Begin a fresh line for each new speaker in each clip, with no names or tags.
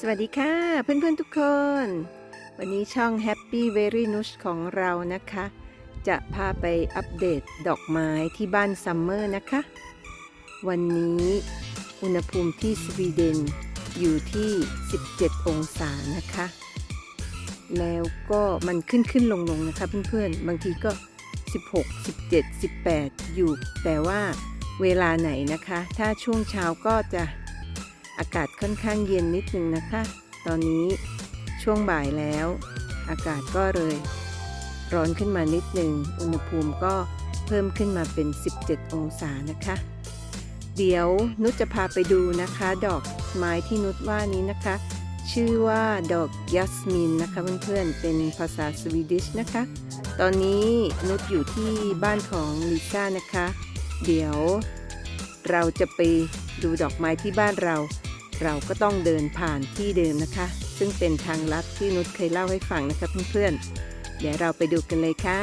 สวัสดีค่ะ เพื่อนๆทุกคน วันนี้ช่อง Happy Very Nush ของเรานะคะ จะพาไปอัปเดตดอกไม้ที่บ้านซัมเมอร์นะคะ วันนี้อุณหภูมิที่สวีเดนอยู่ที่ 17 องศานะคะ แล้วก็มันขึ้นขึ้นลงลงนะคะเพื่อนๆ บางทีก็ 16 17 18 อยู่ แต่ว่าเวลาไหนนะคะ ถ้าช่วงเช้าก็จะ อากาศค่อนข้างเย็นนิดนึงนะคะ ตอนนี้ช่วงบ่ายแล้ว อากาศก็เลย ร้อนขึ้นมานิดนึง อุณหภูมิก็เพิ่มขึ้นมาเป็น 17 องศานะคะ เดี๋ยวนุชจะพาไปดูนะคะ ดอกไม้ที่นุชว่านี้นะคะ ชื่อว่าดอกยัสมินนะคะเพื่อนๆ เป็นภาษาสวีดิชนะคะ ตอนนี้นุชอยู่ที่บ้านของลิซ่านะคะ เดี๋ยวเราจะไปดูดอกไม้ที่บ้านเรา เราก็ต้องเดินผ่านที่เดิมนะคะ ซึ่งเป็นทางลัดที่นุชเคยเล่าให้ฟังนะคะเพื่อนๆ เดี๋ยวเราไปดูกันเลยค่ะ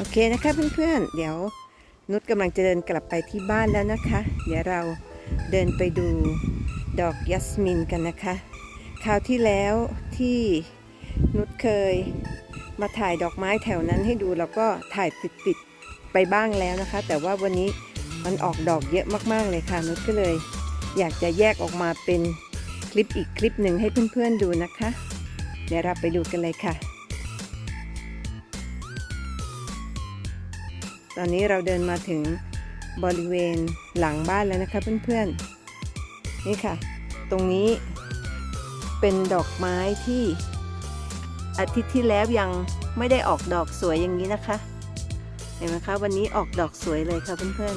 โอเคนะคะเพื่อนๆ เดี๋ยวนุชกำลังจะเดินกลับไปที่บ้านแล้วนะคะ เดี๋ยวเราเดินไปดูดอกยัสมินกันนะคะ คราวที่แล้วที่นุชเคยมาถ่ายดอกไม้แถวนั้นให้ดูแล้วก็ถ่ายติดๆไปบ้างแล้วนะคะ แต่ว่าวันนี้มันออกดอกเยอะมากๆเลยค่ะนุชก็เลย อยากจะแยกออกมาเป็นคลิปอีกคลิปหนึ่งให้เพื่อนๆดูนะคะ เดี๋ยวเราไปดูกันเลยค่ะ ตอนนี้เราเดินมาถึงบริเวณหลังบ้านแล้วนะคะเพื่อนๆ นี่ค่ะ ตรงนี้เป็นดอกไม้ที่อาทิตย์ที่แล้วยังไม่ได้ออกดอกสวยอย่างนี้นะคะ เห็นไหมคะวันนี้ออกดอกสวยเลยค่ะเพื่อน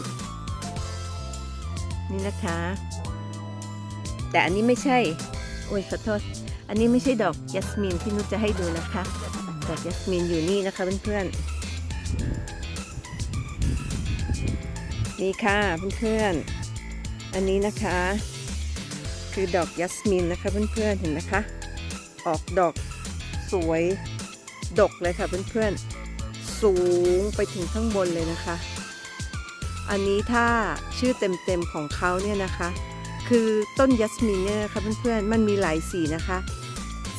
ๆ นี่นะคะ แต่อันนี้ไม่ใช่ โอ้ยขอโทษ อันนี้ไม่ใช่ดอกยัสมินที่นุชจะให้ดูนะคะ ดอกยัสมินอยู่นี่นะคะเพื่อนๆ นี่ค่ะเพื่อนๆ อันนี้นะคะ คือดอกยัสมินนะคะเพื่อนๆ เห็นไหมคะ ออกดอกสวย ดกเลยค่ะเพื่อนๆ สูงไปถึงข้างบนเลยนะคะ อันนี้ถ้าชื่อเต็มๆของเขาเนี่ยนะคะ คือต้นยัสมินเนี่ยนะคะเพื่อนๆ มันมีหลายสีนะคะ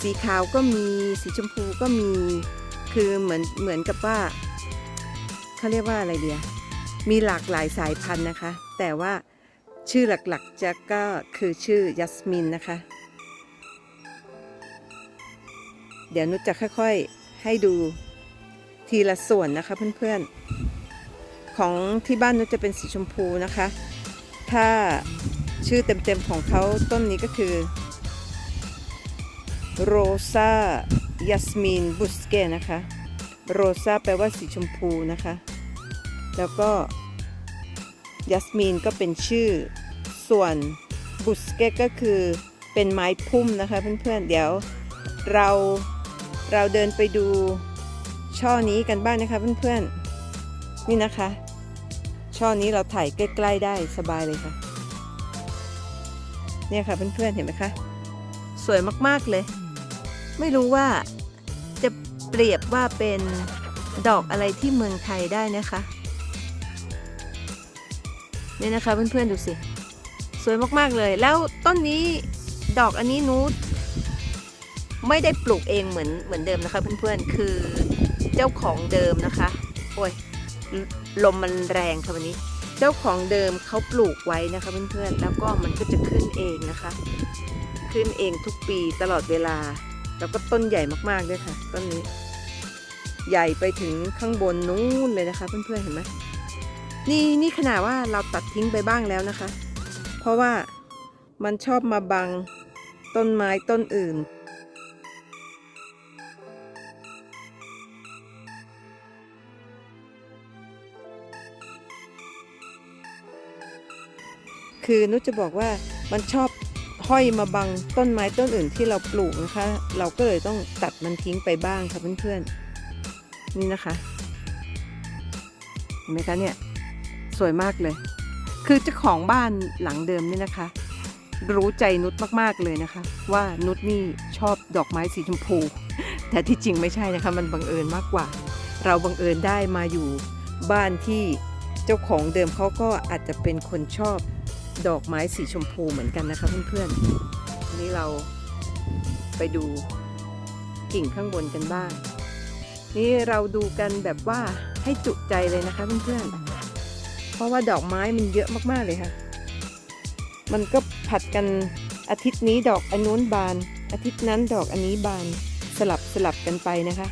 สีขาวก็มี สีชมพูก็มี คือเหมือนเหมือนกับว่าเขาเรียกว่าอะไรเดีย มีหลากหลายสายพันธุ์นะคะ แต่ว่าชื่อหลักๆจะก็คือชื่อยัสมินนะคะ เดี๋ยวนุชจะค่อยๆให้ดูทีละส่วนนะคะเพื่อนๆ ของที่บ้านนุชจะเป็นสีชมพูนะคะ ถ้าชื่อเต็มๆของเขาต้นนี้ก็คือโรซายัสมินบุสเกนะคะ โรซาแปลว่าสีชมพูนะคะ แล้วก็ยัสมินก็เป็นชื่อ ส่วนบุสเกตก็คือเป็นไม้พุ่มนะคะเพื่อนๆเดี๋ยวเราเราเดินไปดูช่อนี้กันบ้างนะคะเพื่อนๆนี่นะคะ ช่อนี้เราถ่ายใกล้ ๆ ได้สบายเลยค่ะ เนี่ยค่ะเพื่อนๆเห็นไหมคะ สวยมากๆเลย ไม่รู้ว่าจะเปรียบว่าเป็นดอกอะไรที่เมืองไทยได้นะคะ นี่นะคะเพื่อนๆดูสิ สวยมากๆเลย แล้วต้นนี้ดอกอันนี้นูตไม่ได้ปลูกเองเหมือนเหมือนเดิมนะคะ เพื่อนๆ คือเจ้าของเดิมนะคะ โอ้ยลมมันแรงค่ะวันนี้ เจ้าของเดิมเขาปลูกไว้นะคะเพื่อนๆ แล้วก็มันก็จะขึ้นเองนะคะ ขึ้นเองทุกปีตลอดเวลา แล้วก็ต้นใหญ่มากๆด้วยค่ะต้นนี้ ใหญ่ไปถึงข้างบนนู้นเลยนะคะ เพื่อนๆ เห็นไหม นี่นี่ขนาดว่าเราตัดทิ้งไปบ้างแล้วนะคะ เพราะว่ามันชอบมาบังต้นไม้ต้นอื่น คือนุชจะบอกว่ามันชอบห้อยมาบังต้นไม้ต้นอื่นที่เราปลูกนะคะ เราก็เลยต้องตัดมันทิ้งไปบ้างค่ะเพื่อนๆ นี่นะคะ เห็นไหมคะเนี่ย สวยมากเลย คือเจ้าของบ้านหลังเดิมนี่นะคะ รู้ใจนุชมากๆเลยนะคะ ว่านุชนี่ชอบดอกไม้สีชมพู แต่ที่จริงไม่ใช่นะคะ มันบังเอิญมากกว่า เราบังเอิญได้มาอยู่บ้านที่เจ้าของเดิมเขาก็อาจจะเป็นคนชอบดอกไม้สีชมพูเหมือนกันนะคะเพื่อนๆนนี้เราไปดูกิ่งข้างบนกันบ้าง นี่เราดูกันแบบว่าให้จุใจเลยนะคะเพื่อนๆ เพราะว่าดอกไม้มันเยอะมากๆเลยค่ะ มันก็ผัดกันอาทิตย์นี้ดอกอันนู้นบาน อาทิตย์นั้นดอกอันนี้บานสลับสลับกันไปนะคะ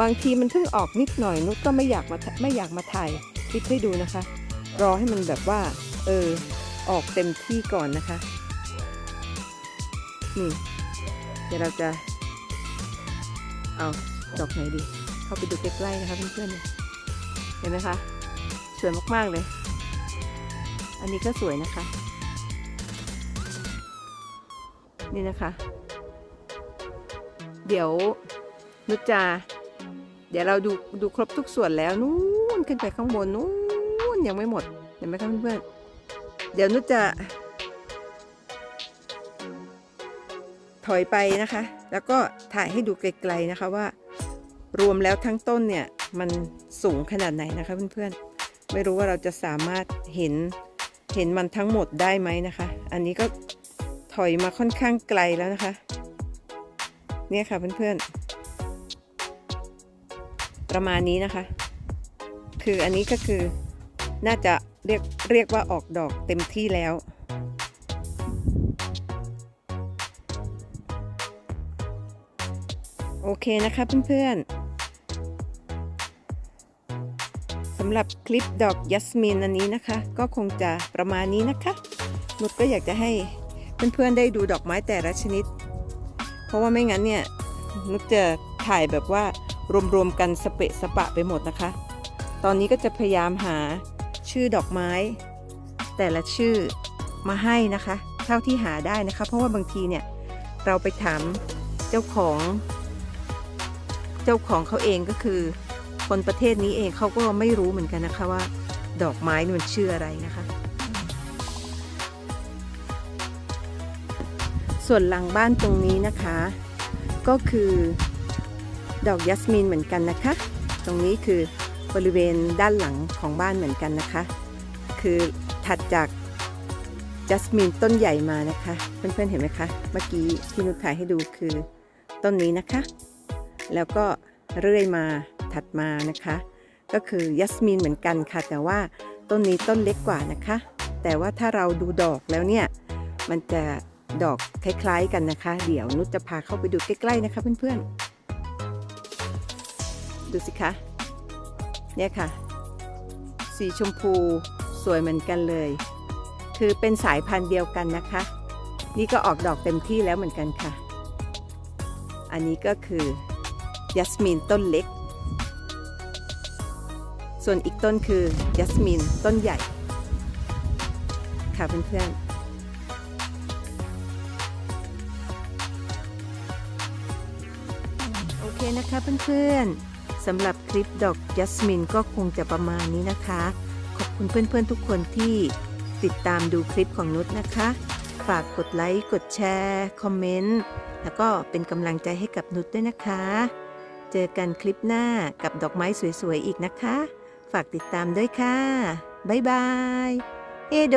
บางทีมันเพิ่งออกนิดหน่อยนุชก็ไม่อยากมาไม่อยากมาถ่ายคลิปให้ดูนะคะ รอให้มันแบบว่า เออ ออกเต็มที่ก่อนนะคะนี่เดี๋ยวเราจะ เอาดอกไหนดี เข้าไปดูใกล้ๆนะคะเพื่อนๆเนี่ยเห็นไหมคะ สวยมาก ๆ เลย อันนี้ก็สวยนะคะ นี่นะคะ เดี๋ยวนุจจาเดี๋ยวเราดูดูครบทุกส่วนแล้วนู้นขึ้นไปข้างบนนู้นยังไม่หมดเห็นไหมคะเพื่อนๆเดี๋ยวนุจจะถอยไปนะคะ แล้วก็ถ่ายให้ดูไกลๆนะคะว่า รวมแล้วทั้งต้นเนี่ย มันสูงขนาดไหนนะคะเพื่อนๆ ไม่รู้ว่าเราจะสามารถเห็นเห็นมันทั้งหมดได้ไหมนะคะ อันนี้ก็ถอยมาค่อนข้างไกลแล้วนะคะ เนี่ยค่ะเพื่อนๆ ประมาณนี้นะคะ คืออันนี้ก็คือน่าจะเรียกเรียกว่าออกดอกเต็มที่แล้ว โอเคนะคะเพื่อนๆ สำหรับคลิปดอกยัสมินอันนี้นะคะ ก็คงจะประมาณนี้นะคะนุชก็อยากจะให้เพื่อนๆได้ดูดอกไม้แต่ละชนิด เพราะว่าไม่งั้นเนี่ยนุชจะถ่ายแบบว่ารวมๆกันสเปะสปะไปหมดนะคะ ตอนนี้ก็จะพยายามหาชื่อดอกไม้ แต่ละชื่อมาให้นะคะ เท่าที่หาได้นะคะ เพราะว่าบางทีเนี่ยเราไปถามเจ้าของ เจ้าของเขาเองก็คือ คนประเทศนี้เองเขาก็ไม่รู้เหมือนกันนะคะว่า ดอกไม้นี่มันชื่ออะไรนะคะ ส่วนหลังบ้านตรงนี้นะคะ ก็คือดอกยัสมินเหมือนกันนะคะ ตรงนี้คือบริเวณด้านหลังของบ้านเหมือนกันนะคะ คือถัดจากจัสมินต้นใหญ่มานะคะ เพื่อนๆเห็นไหมคะ เมื่อกี้ที่นุชถ่ายให้ดูคือต้นนี้นะคะ แล้วก็เรื่อยมา ถัดมานะคะ ก็คือยัสมินเหมือนกันค่ะ แต่ว่าต้นนี้ต้นเล็กกว่านะคะ แต่ว่าถ้าเราดูดอกแล้วเนี่ย มันจะดอกคล้ายๆกันนะคะ เดี๋ยวนุชจะพาเข้าไปดูใกล้ๆนะคะเพื่อนๆ ดูสิคะ เนี่ยค่ะ สีชมพูสวยเหมือนกันเลย คือเป็นสายพันธุ์เดียวกันนะคะ นี่ก็ออกดอกเต็มที่แล้วเหมือนกันค่ะ อันนี้ก็คือยัสมินต้นเล็ก ส่วนอีกต้นคือยัสมินต้นใหญ่ ค่ะเพื่อนๆโอเคนะคะเพื่อนๆสำหรับคลิปดอกยัสมินก็คงจะประมาณนี้นะคะ ขอบคุณเพื่อนๆทุกคนที่ติดตามดูคลิปของนุชนะคะ ฝากกดไลค์ กดแชร์ คอมเมนต์ แล้วก็เป็นกำลังใจให้กับนุชด้วยนะคะ เจอกันคลิปหน้ากับดอกไม้สวยๆอีกนะคะ ฝากติดตามด้วยค่ะ บ๊ายบาย เอโด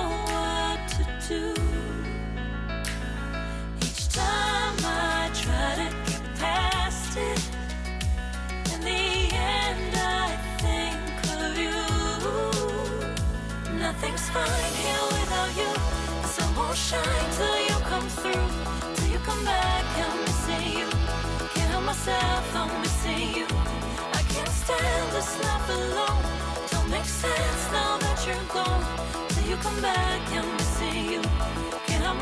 shine till you come through, till you come back. I'm missing you. Can't help myself, I'm missing you. I can't stand this life alone. Don't make sense now that you're gone. Till you come back, I'm missing you. Can't help myself.